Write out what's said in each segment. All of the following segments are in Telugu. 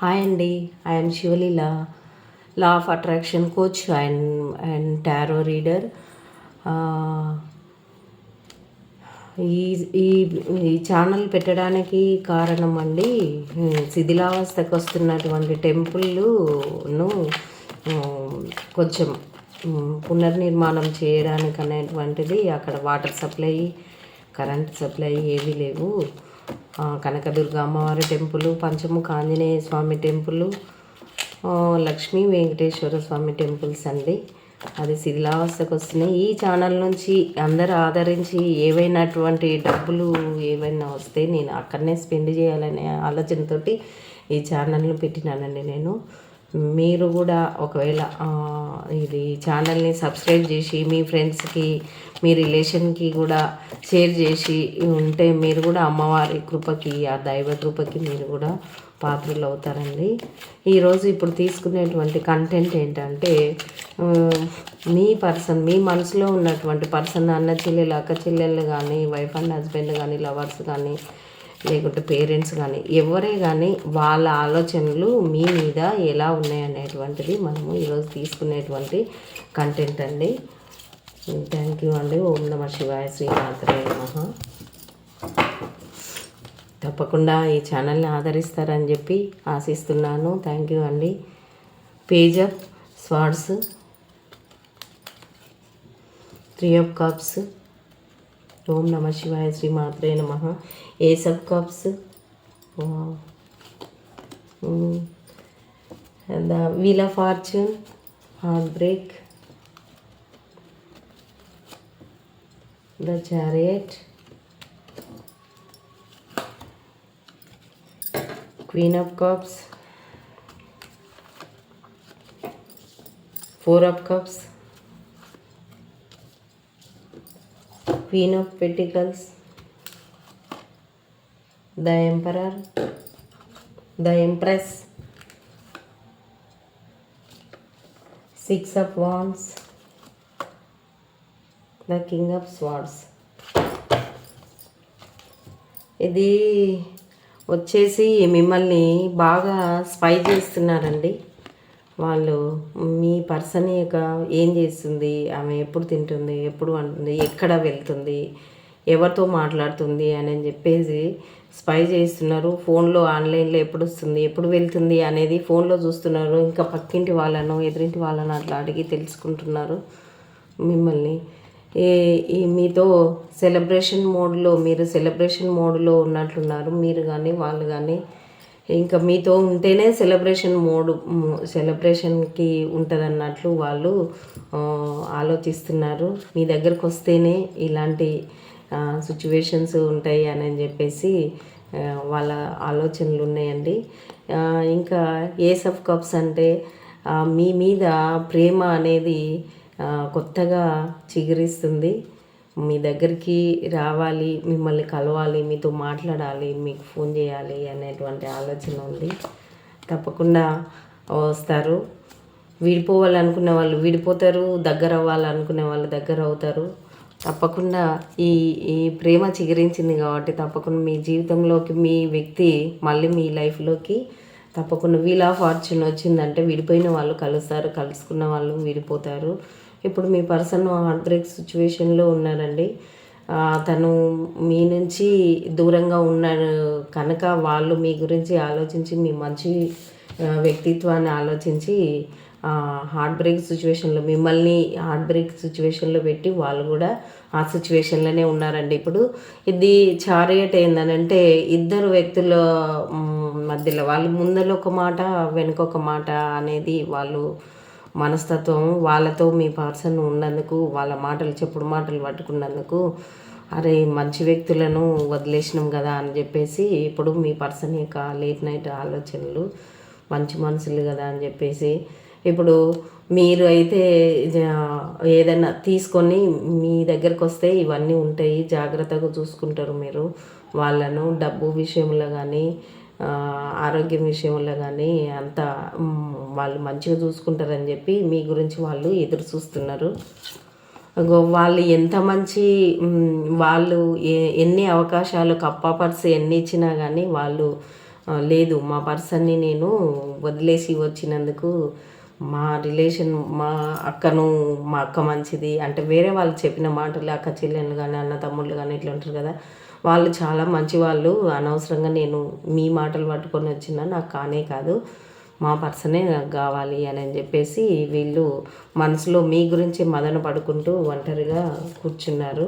హాయ్ అండి I'm Shivaleela law of attraction coach and and tarot reader ఈ ఈ ఈ ఛానల్ పెట్టడానికి కారణం అండి శిథిలావస్థకు వస్తున్నటువంటి టెంపుల్ను కొంచెం పునర్నిర్మాణం చేయడానికి అనేటువంటిది అక్కడ వాటర్ సప్లై కరెంట్ సప్లై ఏవి లేవు. కనకదుర్గ అమ్మవారి temple Panchamukha Anjaneya Swami temple Lakshmi Venkateswara Swami temples అండి. అది శిథిలావస్థకు వస్తున్నాయి. ఈ ఛానల్ నుంచి అందరు ఆదరించి ఏవైనటువంటి డబ్బులు ఏవైనా వస్తే నేను అక్కడనే స్పెండ్ చేయాలనే ఆలోచనతోటి ఈ ఛానల్ను పెట్టినానండి నేను. మీరు కూడా ఒకవేళ ఇది ఛానల్ని సబ్స్క్రైబ్ చేసి మీ ఫ్రెండ్స్కి మీ రిలేషన్కి కూడా షేర్ చేసి ఉంటే మీరు కూడా అమ్మవారి కృపకి ఆ దైవ కృపకి మీరు కూడా పాత్రలు అవుతారండి. ఈరోజు ఇప్పుడు తీసుకునేటువంటి కంటెంట్ ఏంటంటే మీ పర్సన్ మీ మనసులో ఉన్నటువంటి పర్సన్ అన్న చెల్లెలు అక్క చెల్లెళ్ళు కానీ వైఫ్ అండ్ హస్బెండ్ కానీ లవర్స్ కానీ లేకుంటే పేరెంట్స్ కానీ ఎవరే కానీ వాళ్ళ ఆలోచనలు మీ మీద ఎలా ఉన్నాయనేటువంటిది మనము ఈరోజు తీసుకునేటువంటి కంటెంట్ అండి. థ్యాంక్ యూ అండి. ఓం నమ శివాయ శ్రీమాత్రే నమ. తప్పకుండా ఈ ఛానల్ని ఆదరిస్తారని చెప్పి ఆశిస్తున్నాను. థ్యాంక్ యూ అండి. Page of swords three of cups ఓం నమ శివాయ శ్రీ మాత్రే నమ ace of cups the wheel of fortune heart break the chariot Queen of Cups, Four of Cups, queen of pentacles the emperor the empress six of wands the king of swords ఇది వచ్చేసి మిమ్మల్ని బాగా స్పై చేస్తున్నారండి. వాళ్ళు మీ పర్సన్ యొక్క ఏం చేస్తుంది? ఆమె ఎప్పుడు తింటుంది? ఎప్పుడు అంటుంది ఎక్కడ వెళ్తుంది? ఎవరితో మాట్లాడుతుంది? అని చెప్పేసి స్పై చేస్తున్నారు ఫోన్లో ఆన్లైన్లో ఎప్పుడు వస్తుంది? ఎప్పుడు వెళ్తుంది? అనేది ఫోన్లో చూస్తున్నారు. ఇంకా పక్కింటి వాళ్ళను ఎదురింటి వాళ్ళను అట్లా అడిగి తెలుసుకుంటున్నారు మిమ్మల్ని. ఏ ఈ మీతో సెలబ్రేషన్ మోడ్లో మీరు సెలబ్రేషన్ మోడ్లో ఉన్నట్లున్నారు. మీరు కానీ వాళ్ళు కానీ ఇంకా మీతో ఉంటేనే సెలబ్రేషన్ మోడ్ సెలబ్రేషన్కి ఉంటుంది అన్నట్లు వాళ్ళు ఆలోచిస్తున్నారు. మీ దగ్గరకు వస్తేనే ఇలాంటి సిచ్యువేషన్స్ ఉంటాయి అని చెప్పేసి వాళ్ళ ఆలోచనలు ఉన్నాయండి. ఇంకా ఏస్ ఆఫ్ కప్స్ అంటే మీ మీద ప్రేమ అనేది కొత్తగా చిగురిస్తుంది. మీ దగ్గరికి రావాలి మిమ్మల్ని కలవాలి మీతో మాట్లాడాలి మీకు ఫోన్ చేయాలి అనేటువంటి ఆలోచన ఉంది. తప్పకుండా వస్తారు. విడిపోవాలనుకునే వాళ్ళు విడిపోతారు దగ్గర అవ్వాలనుకునే వాళ్ళు దగ్గర అవుతారు. తప్పకుండా ఈ ఈ ప్రేమ చిగురించింది కాబట్టి తప్పకుండా మీ జీవితంలోకి మీ వ్యక్తి మళ్ళీ మీ లైఫ్లోకి తప్పకుండా వీల్ ఆఫ్ ఫార్చ్యూన్ వచ్చిందంటే విడిపోయిన వాళ్ళు కలుస్తారు కలుసుకున్న వాళ్ళు విడిపోతారు. ఇప్పుడు మీ పర్సన్ హార్ట్ బ్రేక్ సిచ్యువేషన్లో ఉన్నారండి. తను మీ నుంచి దూరంగా ఉన్నారు కనుక వాళ్ళు మీ గురించి ఆలోచించి మీ మంచి వ్యక్తిత్వాన్ని ఆలోచించి హార్ట్ బ్రేక్ సిచ్యువేషన్లో మిమ్మల్ని హార్ట్ బ్రేక్ సిచ్యువేషన్లో పెట్టి వాళ్ళు కూడా ఆ సిచ్యువేషన్లోనే ఉన్నారండి. ఇప్పుడు ఇది చారియట్ ఏందనంటే ఇద్దరు వ్యక్తుల మధ్యలో వాళ్ళు ముందర ఒక మాట వెనుక ఒక మాట అనేది వాళ్ళు మనస్తత్వం వాళ్ళతో మీ పర్సన్ ఉన్నందుకు వాళ్ళ మాటలు చెప్పుడు మాటలు పట్టుకున్నందుకు అరే మంచి వ్యక్తులను వదిలేసినాం కదా అని చెప్పేసి ఇప్పుడు మీ పర్సన్ యొక్క లేట్ నైట్ ఆలోచనలు మంచి మనుషులు కదా అని చెప్పేసి ఇప్పుడు మీరు అయితే ఏదైనా తీసుకొని మీ దగ్గరకు వస్తే ఇవన్నీ ఉంటాయి జాగ్రత్తగా చూసుకుంటారు మీరు. వాళ్ళను డబ్బు విషయంలో కానీ ఆరోగ్యం విషయంలో కానీ అంతా వాళ్ళు మంచిగా చూసుకుంటారని చెప్పి మీ గురించి వాళ్ళు ఎదురు చూస్తున్నారు. వాళ్ళు ఎంత మంచి వాళ్ళు ఎన్ని అవకాశాలు కప్ప పర్స్ ఎన్ని ఇచ్చినా కానీ వాళ్ళు లేదు మా పర్సన్ని నేను వదిలేసి వచ్చినందుకు మా రిలేషన్ మా అక్కను మా అక్క మంచిది. అంటే వేరే వాళ్ళు చెప్పిన మాటలు అక్క చెల్లెళ్ళు కానీ అన్న తమ్ముళ్ళు కానీ ఇట్లా ఉంటారు కదా. వాళ్ళు చాలా మంచి వాళ్ళు అనవసరంగా నేను మీ మాటలు పట్టుకొని వచ్చినా నాకు కానే కాదు. మా పర్సనే నాకు కావాలి అని అని చెప్పేసి వీళ్ళు మనసులో మీ గురించి మదన పడుకుంటూ ఒంటరిగా కూర్చున్నారు.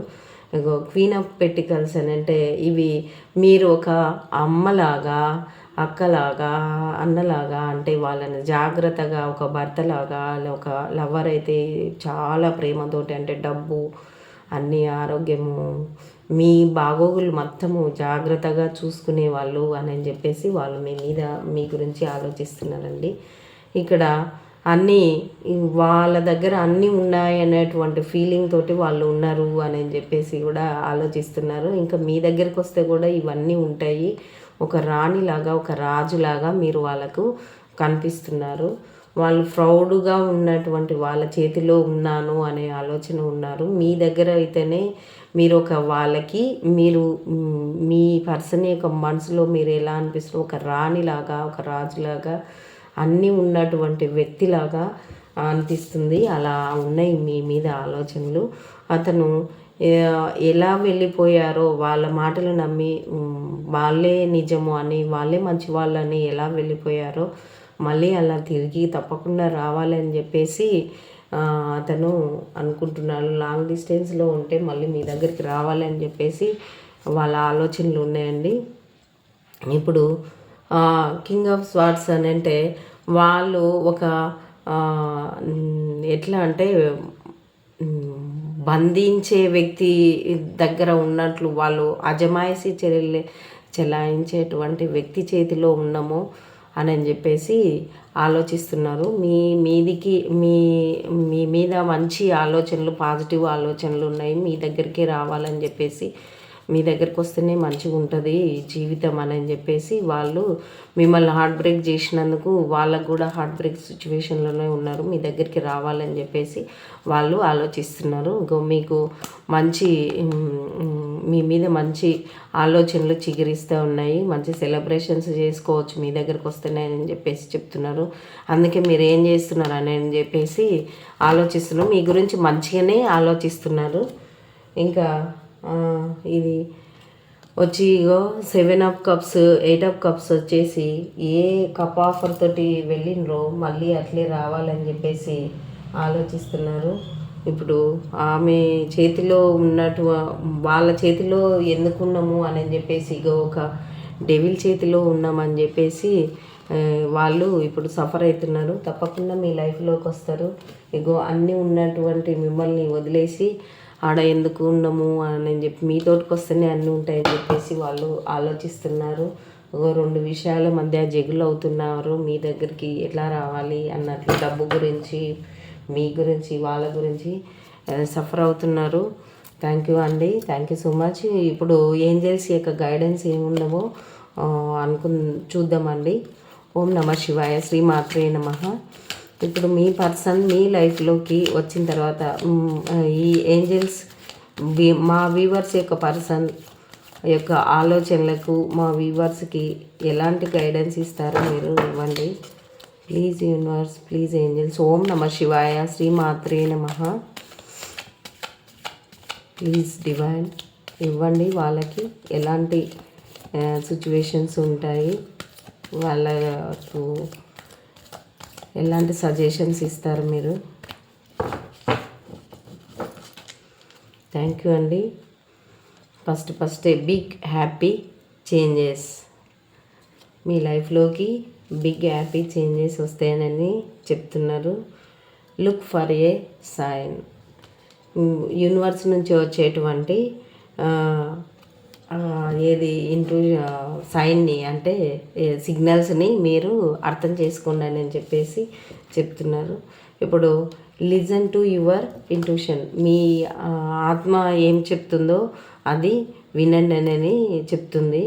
ఇగో క్వీన్ ఆఫ్ పెటికల్స్ అని అంటే ఇవి మీరు ఒక అమ్మలాగా అక్కలాగా అన్నలాగా అంటే వాళ్ళని జాగ్రత్తగా ఒక భర్తలాగా ఒక లవర్ అయితే చాలా ప్రేమతోటి అంటే డబ్బు అన్ని ఆరోగ్యము మీ బాగోగులు మొత్తము జాగ్రత్తగా చూసుకునే వాళ్ళు అని చెప్పేసి వాళ్ళు మీ మీద మీ గురించి ఆలోచిస్తున్నారండి. ఇక్కడ అన్నీ వాళ్ళ దగ్గర అన్నీ ఉన్నాయి అనేటువంటి ఫీలింగ్ తోటి వాళ్ళు ఉన్నారు అని చెప్పేసి కూడా ఆలోచిస్తున్నారు. ఇంకా మీ దగ్గరికి వస్తే కూడా ఇవన్నీ ఉంటాయి. ఒక రాణిలాగా ఒక రాజులాగా మీరు వాళ్ళకు కనిపిస్తున్నారు. వాళ్ళు ప్రౌడ్గా ఉన్నటువంటి వాళ్ళ చేతిలో ఉన్నాను అనే ఆలోచన ఉన్నారు. మీ దగ్గర అయితేనే మీరు ఒక వాళ్ళకి మీరు మీ పర్సన్ యొక్క మనసులో మీరు ఎలా అనిపిస్తున్నారు ఒక రాణిలాగా ఒక రాజులాగా అన్నీ ఉన్నటువంటి వ్యక్తిలాగా అనిపిస్తుంది. అలా ఉన్నాయి మీ మీద ఆలోచనలు. అతను ఎలా వెళ్ళిపోయారో వాళ్ళ మాటలు నమ్మి వాళ్ళే నిజము అని వాళ్ళే మంచి వాళ్ళని ఎలా వెళ్ళిపోయారో మళ్ళీ అలా తిరిగి తప్పకుండా రావాలని చెప్పేసి అతను అనుకుంటున్నాడు. లాంగ్ డిస్టెన్స్లో ఉంటే మళ్ళీ మీ దగ్గరికి రావాలని చెప్పేసి వాళ్ళ ఆలోచనలు ఉన్నాయండి. ఇప్పుడు కింగ్ ఆఫ్ స్వార్ట్స్ అని అంటే వాళ్ళు ఒక ఎట్లా అంటే బంధించే వ్యక్తి దగ్గర ఉన్నట్లు వాళ్ళు అజమాయిషి చర్యలు చెలాయించేటువంటి వ్యక్తి చేతిలో ఉన్నాము. అని చెప్పేసి ఆలోచిస్తున్నారు. మీ మీదికి మీ మీ మీద మంచి ఆలోచనలు పాజిటివ్ ఆలోచనలు ఉన్నాయి. మీ దగ్గరికి రావాలని చెప్పేసి మీ దగ్గరికి వస్తేనే మంచిగా ఉంటుంది జీవితం అని చెప్పేసి వాళ్ళు మిమ్మల్ని హార్ట్ బ్రేక్ చేసినందుకు వాళ్ళకు కూడా హార్ట్ బ్రేక్ సిచ్యువేషన్లోనే ఉన్నారు. మీ దగ్గరికి రావాలని చెప్పేసి వాళ్ళు ఆలోచిస్తున్నారు. ఇంకో మీకు మంచి మీ మీద మంచి ఆలోచనలు చిగురిస్తూ ఉన్నాయి. మంచి సెలబ్రేషన్స్ చేసుకోవచ్చు. మీ దగ్గరకు వస్తున్నాయని చెప్పేసి చెప్తున్నారు. అందుకే మీరు ఏం చేస్తున్నారు అని అని చెప్పేసి ఆలోచిస్తున్నారు. మీ గురించి మంచిగానే ఆలోచిస్తున్నారు. ఇంకా ఇది వచ్చి ego seven of cups eight of cups వచ్చేసి ఏ కప్ ఆఫర్ తోటి వెళ్ళినరో మళ్ళీ అట్లే రావాలని చెప్పేసి ఆలోచిస్తున్నారు. ఇప్పుడు ఆమె చేతిలో ఉన్నటు వాళ్ళ చేతిలో ఎందుకున్నాము అని చెప్పేసి ఇగో ఒక డెవిల్ చేతిలో ఉన్నామని చెప్పేసి వాళ్ళు ఇప్పుడు సఫర్ అవుతున్నారు. తప్పకుండా మీ లైఫ్లోకి వస్తారు. ఇగో అన్నీ ఉన్నటువంటి మిమ్మల్ని వదిలేసి ఆడ ఎందుకు ఉన్నాము అని చెప్పి మీ తోటికి వస్తేనే అన్నీ ఉంటాయని చెప్పేసి వాళ్ళు ఆలోచిస్తున్నారు. రెండు విషయాల మధ్య జగులు అవుతున్నారు. మీ దగ్గరికి ఎట్లా రావాలి అన్నట్లు డబ్బు గురించి మీ గురించి వాళ్ళ గురించి సఫర్ అవుతున్నారు. థ్యాంక్ యూ అండి. థ్యాంక్ యూ సో మచ్ ఇప్పుడు ఏంజల్స్ యొక్క గైడెన్స్ ఏముండవో అనుకు చూద్దామండి. ఓం నమ శివాయ శ్రీ మాత్రే నమ. ఇప్పుడు మీ పర్సన్ మీ లైఫ్లోకి వచ్చిన తర్వాత ఈ ఏంజల్స్ మా వీవర్స్ యొక్క పర్సన్ యొక్క ఆలోచనలకు మా వీవర్స్కి ఎలాంటి గైడెన్స్ ఇస్తారో మీరు ఇవ్వండి. ప్లీజ్ యూనివర్స్ ప్లీజ్ ఏంజల్స్ ఓం నమ శివాయ శ్రీ మాత్రే నమ ప్లీజ్ డివైన్ ఇవ్వండి వాళ్ళకి. ఎలాంటి సిచ్యువేషన్స్ ఉంటాయి వాళ్ళకు ఎలాంటి సజెషన్స్ ఇస్తారు మీరు? థ్యాంక్ యూ అండి. First first big happy changes మీ లైఫ్లోకి బిగ్ హ్యాపీ చేంజెస్ వస్తాయని చెప్తున్నారు. Look for a sign universe నుంచి వచ్చేటువంటి ఏది ఇంటూ సైన్ని అంటే సిగ్నల్స్ని మీరు అర్థం చేసుకోండి అని చెప్పేసి చెప్తున్నారు. ఇప్పుడు లిజన్ టు యువర్ ఇంట్యూషన్ మీ ఆత్మ ఏం చెప్తుందో అది వినండి అని చెప్తుంది.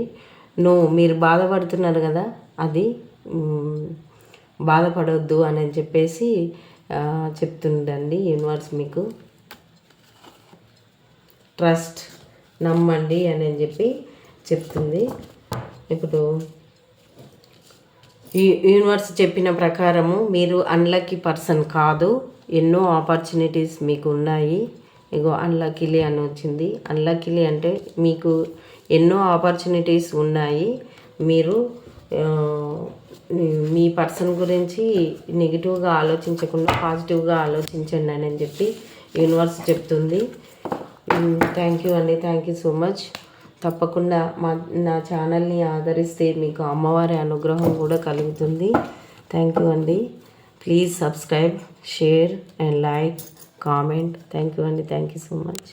నో మీరు బాధపడుతున్నారు కదా అది బాధపడవద్దు అని చెప్పేసి చెప్తుండండి చెప్తుందండి యూనివర్స్ మీకు. ట్రస్ట్ నమ్మండి అని చెప్పి చెప్తుంది. ఇప్పుడు యూనివర్స్ చెప్పిన ప్రకారము మీరు అన్లక్కీ పర్సన్ కాదు. ఎన్నో ఆపర్చునిటీస్ మీకు ఉన్నాయి. ఇగో అన్లక్కీలీ అని వచ్చింది. అన్లక్కీలీ అంటే మీకు ఎన్నో ఆపర్చునిటీస్ ఉన్నాయి. మీరు మీ పర్సన్ గురించి నెగిటివ్గా ఆలోచించకుండా పాజిటివ్గా ఆలోచించండి అని చెప్పి యూనివర్స్ చెప్తుంది. థ్యాంక్ యూ అండి. థ్యాంక్ యూ సో మచ్ తప్పకుండా మా నా ఛానల్ని ఆదరిస్తే మీకు అమ్మవారి అనుగ్రహం కూడా కలుగుతుంది. థ్యాంక్ యూ అండి. Please subscribe share and like comment thank you అండి. Thank you so much